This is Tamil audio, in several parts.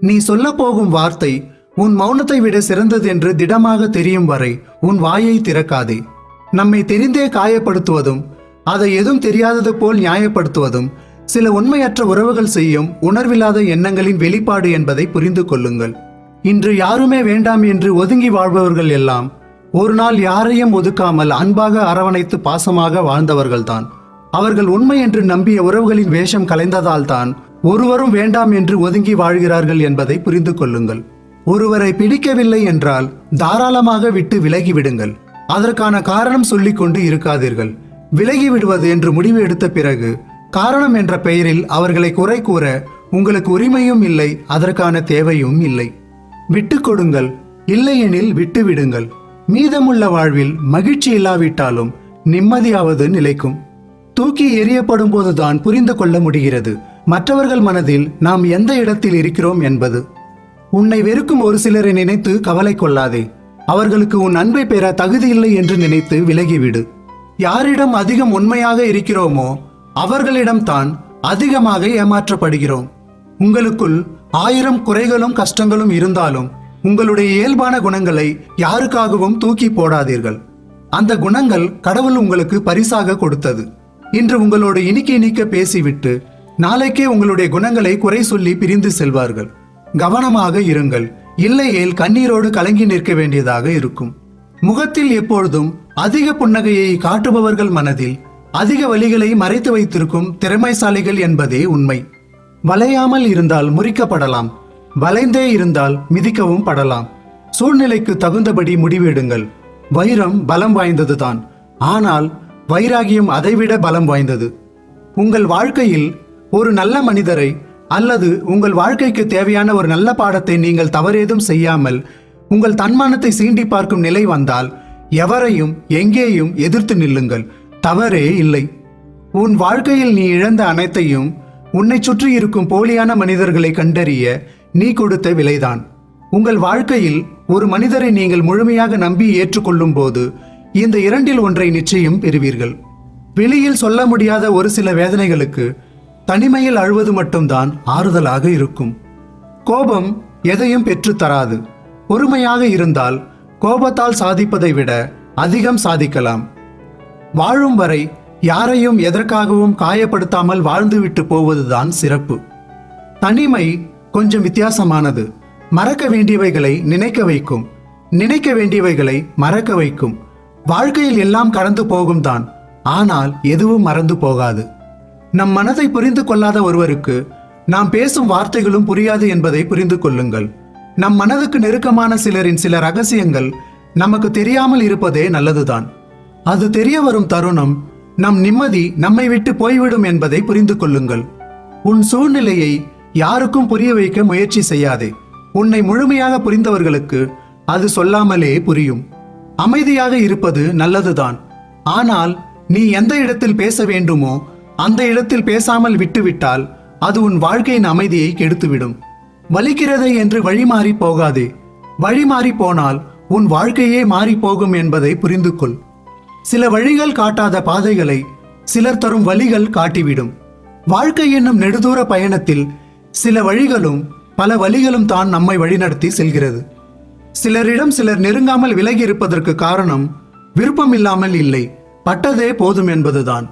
நீ சொல்லப் போகும் வார்த்தை உன் மௌனத்தை விட சிறந்தது என்று திடமாக தெரியும் வரை உன் வாயை திறக்காதே. நம்மை தெரிந்தே காயப்படுத்துவதும் அதை எதுவும் தெரியாதது போல் நியாயப்படுத்துவதும் சில உண்மையற்ற உறவுகள் செய்யும் உணர்வில்லாத எண்ணங்களின் வெளிப்பாடு என்பதை புரிந்து கொள்ளுங்கள். இன்று யாருமே வேண்டாம் என்று ஒதுங்கி வாழ்பவர்கள் எல்லாம் ஒரு நாள் யாரையும் ஒதுக்காமல் அன்பாக அரவணைத்து பாசமாக வாழ்ந்தவர்கள்தான். அவர்கள் உண்மை என்று நம்பிய உறவுகளின் வேஷம் கலைந்ததால் தான் ஒருவரும் வேண்டாம் என்று ஒதுங்கி வாழ்கிறார்கள் என்பதை புரிந்து கொள்ளுங்கள். ஒருவரை பிடிக்கவில்லை என்றால் தாராளமாக விட்டு விலகி விடுங்கள் அதற்கான காரணம் சொல்லிக் கொண்டு இருக்காதீர்கள். விலகி விடுவது என்று முடிவு எடுத்த பிறகு காரணம் என்ற பெயரில் அவர்களை குறை கூற உங்களுக்கு உரிமையும் இல்லை அதற்கான தேவையும் இல்லை. விட்டு கொடுங்கள் இல்லையெனில் விட்டு விடுங்கள் மீதமுள்ள வாழ்வில் மகிழ்ச்சி இல்லாவிட்டாலும் நிம்மதியாவது நிலைக்கும். தூக்கி எறியப்படும் போதுதான் புரிந்து கொள்ள முடிகிறது. மற்றவர்கள் மனதில் நாம் எந்த இடத்தில் இருக்கிறோம் என்பது. உன்னை வெறுக்கும் ஒரு சிலரை நினைத்து கவலை கொள்ளாதே. அவர்களுக்கு உன் அன்பை பெற தகுதியில்லை என்று நினைத்து விலகிவிடு. யாரிடம் அதிகம் உண்மையாக இருக்கிறோமோ அவர்களிடம்தான் அதிகமாக ஏமாற்றப்படுகிறோம். உங்களுக்குள் ஆயிரம் குறைகளும் கஷ்டங்களும் இருந்தாலும் உங்களுடைய இயல்பான குணங்களை யாருக்காகவும் தூக்கி போடாதீர்கள். அந்த குணங்கள் கடவுள் உங்களுக்கு பரிசாக கொடுத்தது. இன்று உங்களோடு இனிக்க இனிக்க பேசிவிட்டு நாளைக்கே உங்களுடைய குணங்களை குறை சொல்லி பிரிந்து செல்வார்கள். கவனமாக இருங்கள். இல்லையேல் கண்ணீரோடு கலங்கி நிற்க வேண்டியதாக இருக்கும். முகத்தில் எப்பொழுதும் அதிக புன்னகையை காட்டுபவர்கள் மனதில் அதிக வழிகளை மறைத்து வைத்திருக்கும் திறமைசாலிகள் என்பதே உண்மை. வளையாமல் இருந்தால் முறிக்கப்படலாம். வளைந்தே இருந்தால் மிதிக்கவும் படலாம். சூழ்நிலைக்கு தகுந்தபடி முடிவெடுங்கள். வைரம் பலம் வாய்ந்ததுதான். ஆனால் வைராகியம் அதைவிட பலம் வாய்ந்தது. உங்கள் வாழ்க்கையில் ஒரு நல்ல மனிதரை அல்லது உங்கள் வாழ்க்கைக்கு தேவையான ஒரு நல்ல பாடத்தை நீங்கள் தவறேதும் செய்யாமல் உங்கள் தன்மானத்தை சீண்டி பார்க்கும் நிலை வந்தால் எவரையும் எங்கேயும் எதிர்த்து நில்லுங்கள். தவறே இல்லை. உன் வாழ்க்கையில் நீ இழந்த அனைத்தையும் உன்னை சுற்றி இருக்கும் போலியான மனிதர்களை கண்டறிய நீ கொடுத்த விலைதான். உங்கள் வாழ்க்கையில் ஒரு மனிதரை நீங்கள் முழுமையாக நம்பி ஏற்றுக்கொள்ளும் போது இந்த இரண்டில் ஒன்றை நிச்சயம் பெறுவீர்கள். வெளியில் சொல்ல முடியாத ஒரு சில வேதனைகளுக்கு தனிமையில் அழுவது மட்டும்தான் ஆறுதலாக இருக்கும். கோபம் எதையும் பெற்றுத்தராது பொறுமையாக இருந்தால் கோபத்தால் சாதிப்பதை விட அதிகம் சாதிக்கலாம். வாழும் வரை யாரையும் எதற்காகவும் காயப்படுத்தாமல் வாழ்ந்துவிட்டு போவதுதான் சிறப்பு. தனிமை கொஞ்சம் வித்தியாசமானது. மறக்க வேண்டியவைகளை நினைக்க வைக்கும். நினைக்க வேண்டியவைகளை மறக்க வைக்கும். வாழ்க்கையில் எல்லாம் கடந்து போகும் தான் ஆனால் எதுவும் மறந்து போகாது. நம் மனதை புரிந்து கொள்ளாத ஒருவருக்கு நாம் பேசும் வார்த்தைகளும் புரியாது என்பதை புரிந்து கொள்ளுங்கள். நம் மனதுக்கு நெருக்கமான சிலரின் சில ரகசியங்கள் நமக்கு தெரியாமல் இருப்பதே நல்லதுதான். அது தெரிய வரும் தருணம் நம் நிம்மதி நம்மை விட்டு போய்விடும் என்பதை புரிந்து கொள்ளுங்கள். உன் சூழ்நிலையை யாருக்கும் புரிய வைக்க முயற்சி செய்யாதே. உன்னை முழுமையாக புரிந்தவர்களுக்கு அது சொல்லாமலே புரியும். அமைதியாக இருப்பது நல்லதுதான். ஆனால் நீ எந்த இடத்தில் பேச வேண்டுமோ அந்த இடத்தில் பேசாமல் விட்டுவிட்டால் அது உன் வாழ்க்கையின் அமைதியை கெடுத்துவிடும். வலிக்கிறதை என்று வழிமாறி போகாதே. வழிமாறி போனால் உன் வாழ்க்கையே மாறி போகும் என்பதை புரிந்து கொள் சில வழிகள் காட்டாத பாதைகளை சிலர் தரும் வழிகள் காட்டிவிடும். வாழ்க்கை என்னும் நெடுதூர பயணத்தில் சில வழிகளும் பல வழிகளும் தான் நம்மை வழிநடத்தி செல்கிறது. சிலரிடம் சிலர் நெருங்காமல் விலகி இருப்பதற்கு காரணம் விருப்பம் இல்லாமல் இல்லை. பட்டதே போதும் என்பதுதான்.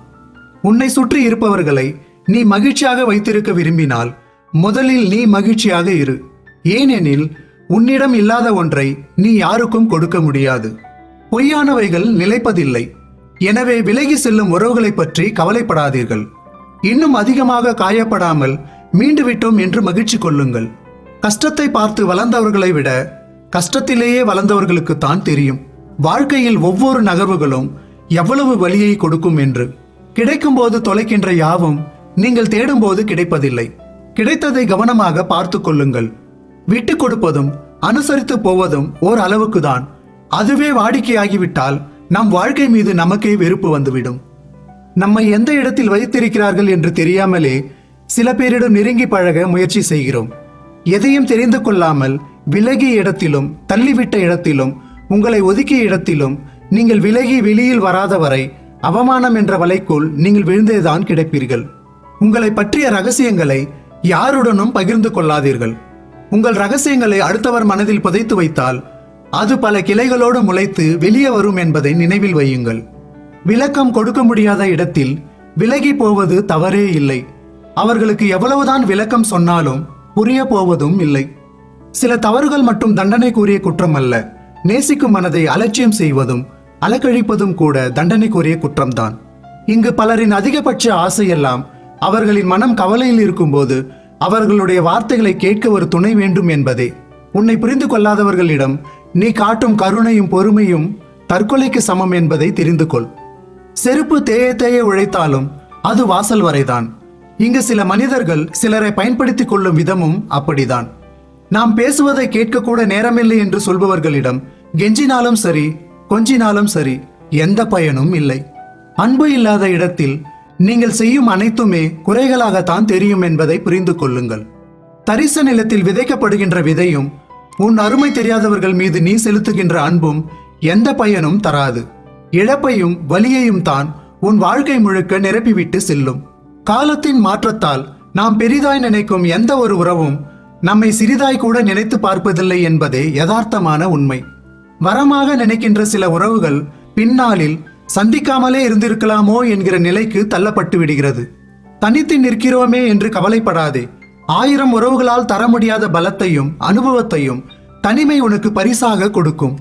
உன்னை சுற்றி இருப்பவர்களை நீ மகிழ்ச்சியாக வைத்திருக்க விரும்பினால் முதலில் நீ மகிழ்ச்சியாக இரு. ஏனெனில் உன்னிடம் இல்லாத ஒன்றை நீ யாருக்கும் கொடுக்க முடியாது. பொய்யானவைகள் நிலைப்பதில்லை. எனவே விலகி செல்லும் உறவுகளைப் பற்றி கவலைப்படாதீர்கள். இன்னும் அதிகமாக காயப்படாமல் மீண்டு விட்டோம் என்று மகிழ்ச்சி கொள்ளுங்கள். கஷ்டத்தை பார்த்து வளர்ந்தவர்களை விட கஷ்டத்திலேயே வளர்ந்தவர்களுக்கு தான் தெரியும். வாழ்க்கையில் ஒவ்வொரு நகர்வுகளும் எவ்வளவு வழியை கொடுக்கும் என்று. கிடைக்கும்போது தொலைக்கின்ற யாவும் நீங்கள் தேடும்போது கிடைப்பதில்லை. கிடைத்ததை கவனமாக பார்த்து கொள்ளுங்கள். விட்டு கொடுப்பதும் அனுசரித்து போவதும் ஓர் அளவுக்கு தான் அதுவே வாடிக்கையாகிவிட்டால் நம் வாழ்க்கை மீது நமக்கே வெறுப்பு வந்துவிடும். நம்மை எந்த இடத்தில் வைத்திருக்கிறார்கள் என்று தெரியாமலே சில பேரிடம் நெருங்கி பழக முயற்சி செய்கிறோம். எதையும் தெரிந்து கொள்ளாமல் விலகிய இடத்திலும் தள்ளிவிட்ட இடத்திலும் உங்களை ஒதுக்கிய இடத்திலும் நீங்கள் விலகி வெளியில் வராத வரை அவமானம் என்ற வலைக்குள் நீங்கள் விழுந்தேதான் கிடைப்பீர்கள். உங்களை பற்றிய ரகசியங்களை யாருடனும் பகிர்ந்து கொள்ளாதீர்கள். உங்கள் ரகசியங்களை அடுத்தவர் மனதில் புதைத்து வைத்தால் அது பல கிளைகளோடு முளைத்து வெளியே வரும் என்பதை நினைவில் வையுங்கள். விளக்கம் கொடுக்க முடியாத இடத்தில் விலகி போவது தவறே இல்லை. அவர்களுக்கு எவ்வளவுதான் விளக்கம் சொன்னாலும் புரிய போவதும் இல்லை. சில தவறுகள் மட்டும் தண்டனைக்குரிய குற்றம் அல்ல. நேசிக்கும் மனதை அலட்சியம் செய்வதும் அலக்கழிப்பதும் கூட தண்டனைக்குரிய குற்றம்தான். இங்கு பலரின் அதிகபட்ச ஆசையெல்லாம் அவர்களின் மனம் கவலையில் இருக்கும்போது அவர்களுடைய வார்த்தைகளை கேட்க ஒரு துணை வேண்டும் என்பதே. உன்னை புரிந்து கொள்ளாதவர்களிடம் நீ காட்டும் கருணையும் பொறுமையும் தற்கொலைக்கு சமம் என்பதை தெரிந்து கொள். செருப்பு தேய தேய உழைத்தாலும் அது வாசல் வரைதான். இங்கு சில மனிதர்கள் சிலரை பயன்படுத்திக் கொள்ளும் விதமும் அப்படிதான். நாம் பேசுவதை கேட்கக்கூட நேரமில்லை என்று சொல்பவர்களிடம் கெஞ்சினாலும் சரி கொஞ்சினாலும் சரி எந்த பயனும் இல்லை. அன்பு இல்லாத இடத்தில் நீங்கள் செய்யும் அனைத்துமே குறைகளாகத்தான் தெரியும் என்பதை புரிந்து கொள்ளுங்கள். தரிச நிலத்தில் விதைக்கப்படுகின்ற விதையும் உன் அருமை தெரியாதவர்கள் மீது நீ செலுத்துகின்ற அன்பும் எந்த பயனும் தராது. இழப்பையும் வலியையும் தான் உன் வாழ்க்கை முழுக்க நிரப்பிவிட்டு செல்லும். காலத்தின் மாற்றத்தால் நாம் பெரிதாய் நினைக்கும் எந்த ஒரு உறவும் நம்மை சிறிதாய் கூட நினைத்து பார்ப்பதில்லை என்பதே யதார்த்தமான உண்மை. வரமாக நினைக்கின்ற சில உறவுகள் பின்னாளில் சந்திக்காமலே இருந்திருக்கலாமோ என்கிற நிலைக்கு தள்ளப்பட்டு விடுகிறது. தனித்து நிற்கிறோமே என்று கவலைப்படாதே. ஆயிரம் உறவுகளால் தர முடியாத பலத்தையும் அனுபவத்தையும் தனிமை உனக்கு பரிசாக கொடுக்கும்.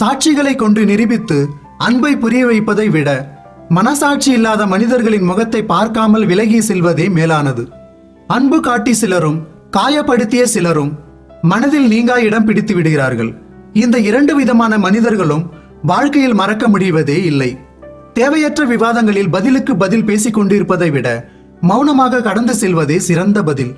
சாட்சிகளை கொண்டு நிரூபித்து அன்பை புரிய வைப்பதை விட மனசாட்சி இல்லாத மனிதர்களின் முகத்தை பார்க்காமல் விலகி செல்வதே மேலானது. அன்பு காட்டி சிலரும் காயப்படுத்திய சிலரும் மனதில் நீங்கா இடம் பிடித்து விடுகிறார்கள். இந்த இரண்டு விதமான மனிதர்களும் வாழ்க்கையில் மறக்க முடிவதே இல்லை. தேவையற்ற விவாதங்களில் பதிலுக்கு பதில் பேசிக் கொண்டிருப்பதை விட மௌனமாக கடந்து செல்வதே சிறந்த பதில்.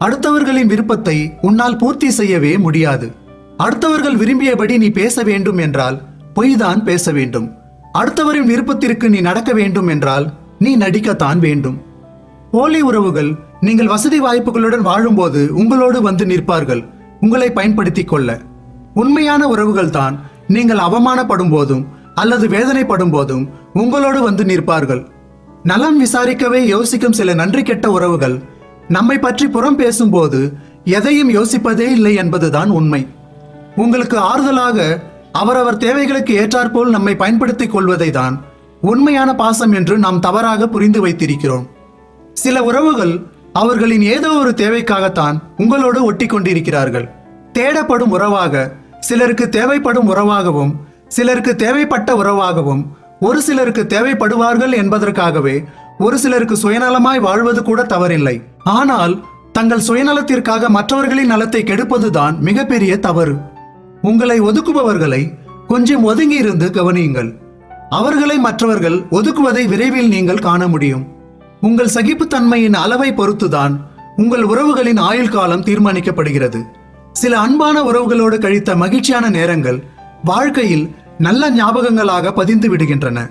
அடுத்தவர்களின் விருப்பத்தை உன்னால் பூர்த்தி செய்யவே முடியாது. அடுத்தவர்கள் விரும்பியபடி நீ பேச வேண்டும் என்றால் பொய்தான் பேச வேண்டும். அடுத்தவரின் விருப்பத்திற்கு நீ நடக்க வேண்டும் என்றால் நீ நடிக்கத்தான் வேண்டும். போலி உறவுகள் நீங்கள் வசதி வாய்ப்புகளுடன் வாழும்போது உங்களோடு வந்து நிற்பார்கள். உங்களை பயன்படுத்திக் கொள்ள. உண்மையான உறவுகள் தான் நீங்கள் அவமானப்படும் போதும் அல்லது வேதனைப்படும் போதும் உங்களோடு வந்து நிற்பார்கள். நலம் விசாரிக்கவே யோசிக்கும் சில நன்றி கெட்ட உறவுகள் நம்மை பற்றி புறம் பேசும்போது எதையும் யோசிப்பதே இல்லை என்பதுதான் உண்மை. உங்களுக்கு ஆறுதலாக அவரவர் தேவைகளுக்கு ஏற்றாற்போல் நம்மை பயன்படுத்திக் கொள்வதை தான் உண்மையான பாசம் என்று நாம் தவறாக புரிந்து வைத்திருக்கிறோம். சில உறவுகள் அவர்களின் ஏதோ ஒரு தேவைக்காகத்தான் உங்களோடு ஒட்டி கொண்டிருக்கிறார்கள். தேடப்படும் உறவாக சிலருக்கு தேவைப்படும் உறவாகவும் சிலருக்கு தேவைப்பட்ட உறவாகவும் ஒரு சிலருக்கு தேவைப்படுவார்கள் என்பதற்காகவே ஒரு சிலருக்கு சுயநலமாய் வாழ்வது கூட தவறில்லை. ஆனால் தங்கள் சுயநலத்திற்காக மற்றவர்களின் நலத்தை கெடுப்பதுதான் மிகப்பெரிய தவறு. உங்களை ஒதுக்குபவர்களை கொஞ்சம் ஒதுங்கி இருந்து கவனியுங்கள். அவர்களை மற்றவர்கள் ஒதுக்குவதை விரைவில் நீங்கள் காண முடியும். உங்கள் சகிப்புத்தன்மையின் அளவை பொறுத்துதான் உங்கள் உறவுகளின் ஆயுள் காலம் தீர்மானிக்கப்படுகிறது. சில அன்பான உறவுகளோடு கழித்த மகிழ்ச்சியான நேரங்கள் வாழ்க்கையில் நல்ல ஞாபகங்களாக பதிந்து விடுகின்றன.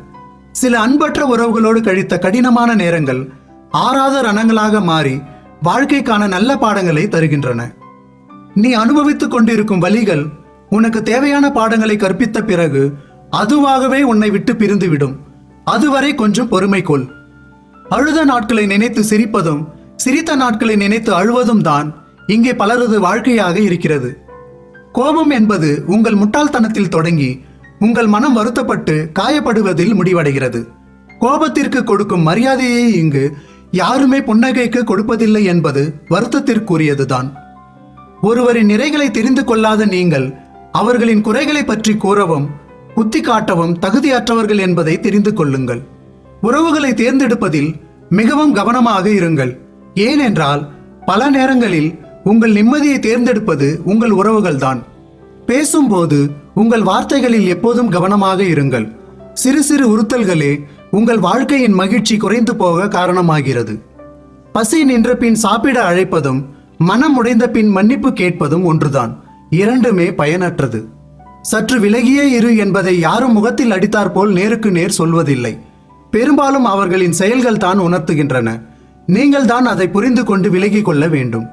சில அன்பற்ற உறவுகளோடு கழித்த கடினமான நேரங்கள் ஆறாத ரணங்களாக மாறி வாழ்க்கைக்கான நல்ல பாடங்களை தருகின்றன. நீ அனுபவித்துக் கொண்டிருக்கும் வழிகள் உனக்கு தேவையான பாடங்களை கற்பித்த பிறகு அதுவாகவே உன்னை விட்டு பிரிந்துவிடும். அதுவரை கொஞ்சம் பொறுமை கொள். அழுத நாட்களை நினைத்து சிரிப்பதும் சிரித்த நாட்களை நினைத்து அழுவதும் தான் இங்கே பலரது வாழ்க்கையாக இருக்கிறது. கோபம் என்பது உங்கள் முட்டாள்தனத்தில் தொடங்கி உங்கள் மனம் வருத்தப்பட்டு காயப்படுவதில் முடிவடைகிறது. கோபத்திற்கு கொடுக்கும் மரியாதையை இங்கு யாருமே புன்னகைக்கு கொடுப்பதில்லை என்பது வருத்தத்திற்குரியதுதான். ஒருவரின் நிறைகளை தெரிந்து கொள்ளாத நீங்கள் அவர்களின் குறைகளை பற்றி கூறவும் குத்தி காட்டவும் தகுதியற்றவர்கள் என்பதை தெரிந்து கொள்ளுங்கள். உறவுகளை தேர்ந்தெடுப்பதில் மிகவும் கவனமாக இருங்கள். ஏனென்றால் பல நேரங்களில் உங்கள் நிம்மதியை தேர்ந்தெடுப்பது உங்கள் உறவுகள்தான். பேசும்போது உங்கள் வார்த்தைகளில் எப்போதும் கவனமாக இருங்கள். சிறு சிறு உறுத்தல்களே உங்கள் வாழ்க்கையின் மகிழ்ச்சி குறைந்து போக காரணமாகிறது. பசி நின்ற பின் சாப்பிட அழைப்பதும் மனம் உடைந்த பின் மன்னிப்பு கேட்பதும் ஒன்றுதான். இரண்டுமே பயனற்றது. சற்று விலகியே இரு என்பதை யாரும் முகத்தில் அடித்தாற்போல் நேருக்கு நேர் சொல்வதில்லை. பெரும்பாலும் அவர்களின் செயல்கள் தான் உணர்த்துகின்றன. நீங்கள் தான் அதை புரிந்து கொண்டு விலகிக் கொள்ள வேண்டும்.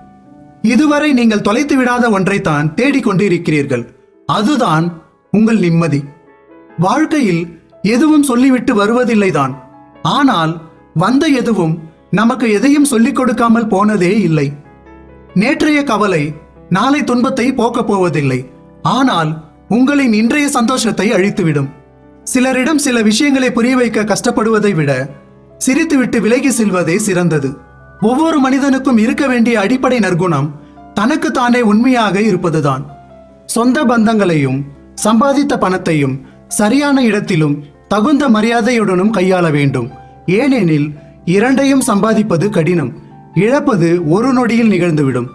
இதுவரை நீங்கள் தொலைத்து விடாத ஒன்றைத்தான் தேடிக்கொண்டு இருக்கிறீர்கள் அதுதான் உங்கள் நிம்மதி. வாழ்க்கையில் எதுவும் சொல்லிவிட்டு வருவதில்லைதான். ஆனால் வந்த எதுவும் நமக்கு எதையும் சொல்லிக் கொடுக்காமல் போனதே இல்லை. நேற்றைய கவலை நாளை துன்பத்தை போக்கப் போவதில்லை. ஆனால் உங்களின் இன்றைய சந்தோஷத்தை அழித்துவிடும். சிலரிடம் சில விஷயங்களை புரிய வைக்க கஷ்டப்படுவதை விட சிரித்துவிட்டு விலகி செல்வதே சிறந்தது. ஒவ்வொரு மனிதனுக்கும் இருக்க வேண்டிய அடிப்படை நற்குணம் தனக்கு தானே உண்மையாக இருப்பதுதான். சொந்த பந்தங்களையும் சம்பாதித்த பணத்தையும் சரியான இடத்திலும் தகுந்த மரியாதையுடனும் கையாள வேண்டும். ஏனெனில் இரண்டையும் சம்பாதிப்பது கடினம் இழப்பது ஒரு நொடியில் நிகழ்ந்துவிடும்.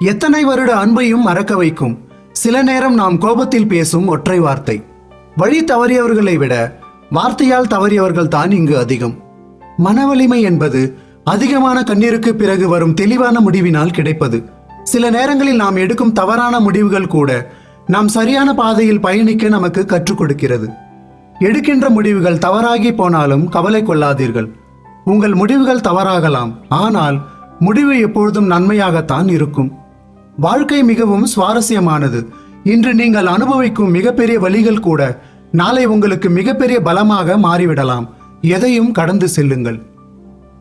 எத்தனை வருட அன்பையும் மறக்க வைக்கும். சில நேரம் நாம் கோபத்தில் பேசும் ஒற்றை வார்த்தை. வழி தவறியவர்களை விட வார்த்தையால் தவறியவர்கள் தான் இங்கு அதிகம். மனவலிமை என்பது அதிகமான கண்ணீருக்கு பிறகு வரும் தெளிவான முடிவினால் கிடைப்பது. சில நேரங்களில் நாம் எடுக்கும் தவறான முடிவுகள் கூட நாம் சரியான பாதையில் பயணிக்க நமக்கு கற்றுக் கொடுக்கிறது. எடுக்கின்ற முடிவுகள் தவறாகி போனாலும் கவலை கொள்ளாதீர்கள். உங்கள் முடிவுகள் தவறாகலாம் ஆனால் முடிவு எப்பொழுதும் நன்மையாகத்தான் இருக்கும். வாழ்க்கை மிகவும் சுவாரஸ்யமானது. இன்று நீங்கள் அனுபவிக்கும் மிகப்பெரிய வழிகள் கூட நாளை உங்களுக்கு மிகப்பெரிய பலமாக மாறிவிடலாம். எதையும் கடந்து செல்லுங்கள்.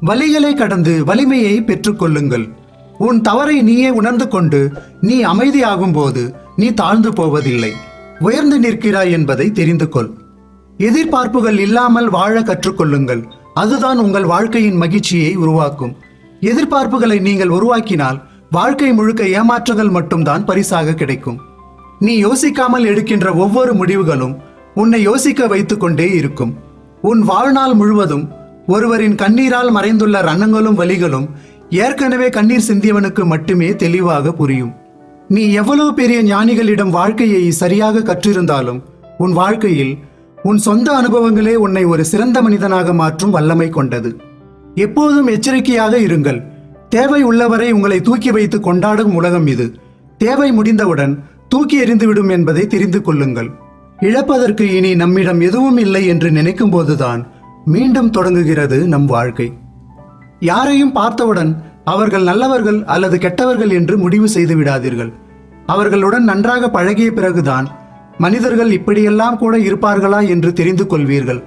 வலிகளை கடந்து வலிமையை பெற்றுக்கொள்ளுங்கள். உன் தவறை நீயே உணர்ந்து கொண்டு நீ அமைதியாகும் போது நீ தாழ்ந்து போவதில்லை. உயர்ந்து நிற்கிறாய் என்பதை தெரிந்து கொள். எதிர்பார்ப்புகள் இல்லாமல் வாழ கற்றுக்கொள்ளுங்கள். அதுதான் உங்கள் வாழ்க்கையின் மகிழ்ச்சியை உருவாக்கும். எதிர்பார்ப்புகளை நீங்கள் உருவாக்கினால் வாழ்க்கை முழுக்க ஏமாற்றங்கள் மட்டும்தான் பரிசாக கிடைக்கும். நீ யோசிக்காமல் எடுக்கின்ற ஒவ்வொரு முடிவுகளும் உன்னை யோசிக்க வைத்துக்கொண்டே இருக்கும். உன் வாழ்நாள் முழுவதும் ஒருவரின் கண்ணீரால் மறைந்துள்ள ரணங்களும் வலிகளும் ஏற்கனவே கண்ணீர் சிந்தியவனுக்கு மட்டுமே தெளிவாக புரியும். நீ எவ்வளவு பெரிய ஞானிகளிடம் வாழ்க்கையை சரியாக கற்றிருந்தாலும் உன் வாழ்க்கையில் உன் சொந்த அனுபவங்களே உன்னை ஒரு சிறந்த மனிதனாக மாற்றும் வல்லமை கொண்டது. எப்போதும் எச்சரிக்கையாக இருங்கள். தேவை உள்ளவரை உங்களை தூக்கி வைத்து கொண்டாடும் உலகம் இது. தேவை முடிந்தவுடன் தூக்கி எறிந்துவிடும் என்பதை தெரிந்து கொள்ளுங்கள். இழப்பதற்கு இனி நம்மிடம் எதுவும் இல்லை என்று நினைக்கும் போதுதான் மீண்டும் தொடங்குகிறது நம் வாழ்க்கை. யாரையும் பார்த்தவுடன் அவர்கள் நல்லவர்கள் அல்லது கெட்டவர்கள் என்று முடிவு செய்து விடாதீர்கள். அவர்களுடன் நன்றாக பழகிய பிறகுதான் மனிதர்கள் இப்படியெல்லாம் கூட இருப்பார்களா என்று தெரிந்து கொள்வீர்கள்.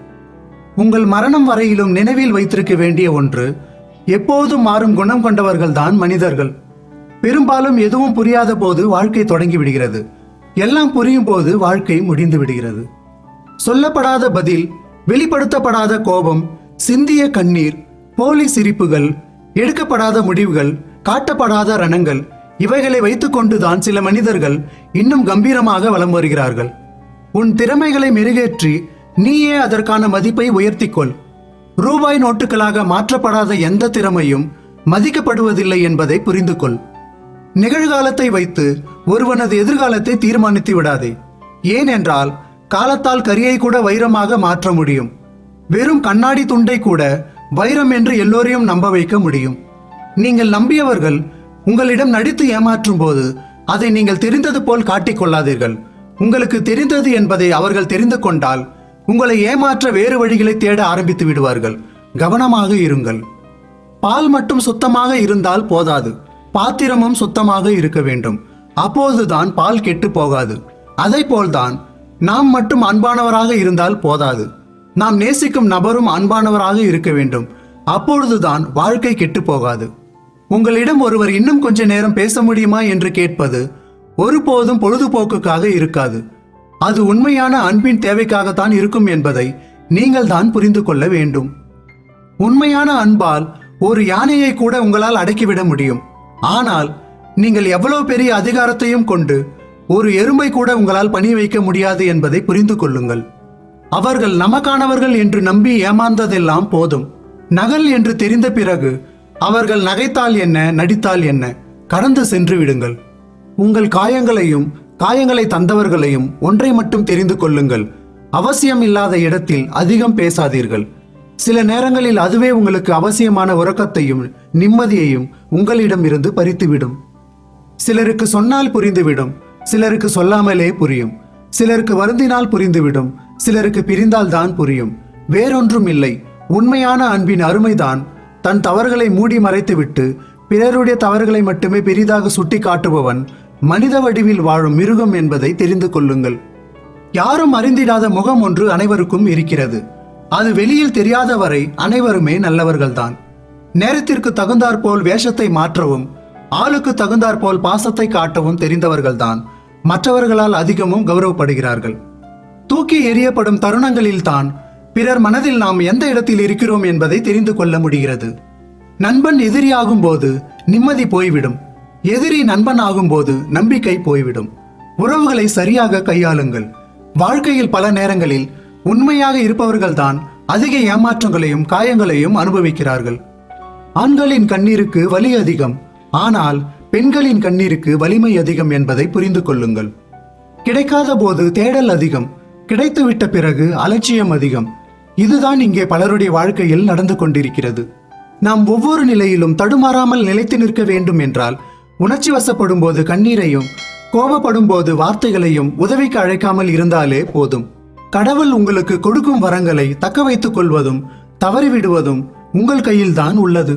உங்கள் மரணம் வரையிலும் நினைவில் வைத்திருக்க வேண்டிய ஒன்று எப்போதும் மாறும் குணம் கொண்டவர்கள்தான் மனிதர்கள். பெரும்பாலும் எதுவும் புரியாத போது வாழ்க்கை தொடங்கி விடுகிறது. எல்லாம் புரியும் போது வாழ்க்கை முடிந்து விடுகிறது. சொல்லப்படாத பதில் வெளிப்படுத்தப்படாத கோபம் சிந்திய கண்ணீர் போலி சிரிப்புகள் எடுக்கப்படாத முடிவுகள் காட்டப்படாத ரணங்கள் இவைகளை வைத்துக்கொண்டுதான் சில மனிதர்கள் இன்னும் கம்பீரமாக வலம் வருகிறார்கள். உன் திறமைகளை மெருகேற்றி நீயே அதற்கான மதிப்பை உயர்த்திக்கொள். ரூபாய் நோட்டுகளாக மாற்றப்படாத எந்த திறமையும் மதிக்கப்படுவதில்லை என்பதை புரிந்து கொள் நிகழ்காலத்தை வைத்து ஒருவனது எதிர்காலத்தை தீர்மானித்து விடாதே. ஏனென்றால் காலத்தால் கரியை கூட வைரமாக மாற்ற முடியும். வெறும் கண்ணாடி துண்டை கூட வைரம் என்று எல்லோரையும் நம்ப வைக்க முடியும். நீங்கள் நம்பியவர்கள் உங்களிடம் நடித்து ஏமாற்றும் போது அதை நீங்கள் தெரிந்தது போல் காட்டிக் கொள்ளாதீர்கள். உங்களுக்கு தெரிந்தது என்பதை அவர்கள் தெரிந்து கொண்டால் உங்களை ஏமாற்ற வேறு வழிகளை தேட ஆரம்பித்து விடுவார்கள். கவனமாக இருங்கள். பால் மட்டும் சுத்தமாக இருந்தால் போதாது. பாத்திரமும் சுத்தமாக இருக்க வேண்டும். அப்போதுதான் பால் கெட்டு போகாது. அதை போல்தான் நாம் மட்டும் அன்பானவராக இருந்தால் போதாது. நாம் நேசிக்கும் நபரும் அன்பானவராக இருக்க வேண்டும். அப்பொழுதுதான் வாழ்க்கை கெட்டு போகாது. உங்களிடம் ஒருவர் இன்னும் கொஞ்ச நேரம் பேச முடியுமா என்று கேட்பது ஒருபோதும் பொழுதுபோக்குக்காக இருக்காது. அது உண்மையான அன்பின் தேவைக்காகத்தான் இருக்கும் என்பதை நீங்கள் தான் புரிந்து கொள்ள வேண்டும். உண்மையான அன்பால் ஒரு யானையை கூட உங்களால் அடக்கிவிட முடியும். ஆனால் நீங்கள் எவ்வளவு பெரிய அதிகாரத்தையும் கொண்டு ஒரு எறும்பை கூட உங்களால் பணி வைக்க முடியாது என்பதை புரிந்து கொள்ளுங்கள். அவர்கள் நமக்கானவர்கள் என்று நம்பி ஏமாந்ததெல்லாம் போதும். நகல் என்று தெரிந்த பிறகு அவர்கள் நகைத்தால் என்ன நடித்தால் என்ன கடந்து சென்று விடுங்கள். உங்கள் காயங்களையும் காயங்களை தந்தவர்களையும் ஒன்றை மட்டும் தெரிந்து கொள்ளுங்கள். அவசியம் இல்லாத இடத்தில் அதிகம் பேசாதீர்கள். சில நேரங்களில் அதுவே உங்களுக்கு அவசியமான உறக்கத்தையும் நிம்மதியையும் உங்களிடம் இருந்து பறித்துவிடும். சிலருக்கு சொன்னால் புரிந்துவிடும். சிலருக்கு சொல்லாமலே புரியும். சிலருக்கு வருந்தினால் புரிந்துவிடும். சிலருக்கு பிரிந்தால் தான் புரியும். வேறொன்றும் இல்லை. உண்மையான அன்பின் அருமைதான். தன் தவறுகளை மூடி மறைத்துவிட்டு பிறருடைய தவறுகளை மட்டுமே பெரிதாக சுட்டி காட்டுபவன் மனித வடிவில் வாழும் மிருகம் என்பதை தெரிந்து கொள்ளுங்கள். யாரும் அறிந்திடாத முகம் ஒன்று அனைவருக்கும் இருக்கிறது. அது வெளியில் தெரியாத வரை அனைவருமே நல்லவர்கள்தான். நேரத்திற்கு தகுந்தாற்போல் வேஷத்தை மாற்றவும் ஆளுக்கு தகுந்தாற்போல் பாசத்தை காட்டவும் தெரிந்தவர்கள்தான். மற்றவர்களால் அதிகமும் கௌரவப்படுகிறார்கள். தூக்கி எறியப்படும் தருணங்களில்தான் பிறர் மனதில் நாம் எந்த இடத்தில் இருக்கிறோம் என்பதை தெரிந்து கொள்ள முடிகிறது. நண்பன் எதிரியாகும் போது நிம்மதி போய்விடும். எதிரி நண்பன் ஆகும்போது நம்பிக்கை போய்விடும். உறவுகளை சரியாக கையாளுங்கள். வாழ்க்கையில் பல நேரங்களில் உண்மையாக இருப்பவர்கள்தான் அதிக ஏமாற்றங்களையும் காயங்களையும் அனுபவிக்கிறார்கள். ஆண்களின் கண்ணீருக்கு வலி அதிகம். ஆனால் பெண்களின் கண்ணீருக்கு வலிமை அதிகம் என்பதை புரிந்து கொள்ளுங்கள். கிடைக்காத போது தேடல் அதிகம் கிடைத்துவிட்ட பிறகு அலட்சியம் அதிகம். இதுதான் இங்கே பலருடைய வாழ்க்கையில் நடந்து கொண்டிருக்கிறது. நாம் ஒவ்வொரு நிலையிலும் தடுமாறாமல் நிலைத்து நிற்க வேண்டும் என்றால் உணர்ச்சி வசப்படும் போது கண்ணீரையும் கோபப்படும் போது வார்த்தைகளையும் உதவிக்கு அழைக்காமல் இருந்தாலே போதும். கடவுள் உங்களுக்கு கொடுக்கும் வரங்களை தக்க வைத்துக் கொள்வதும் தவறிவிடுவதும் உங்கள் கையில்தான் உள்ளது.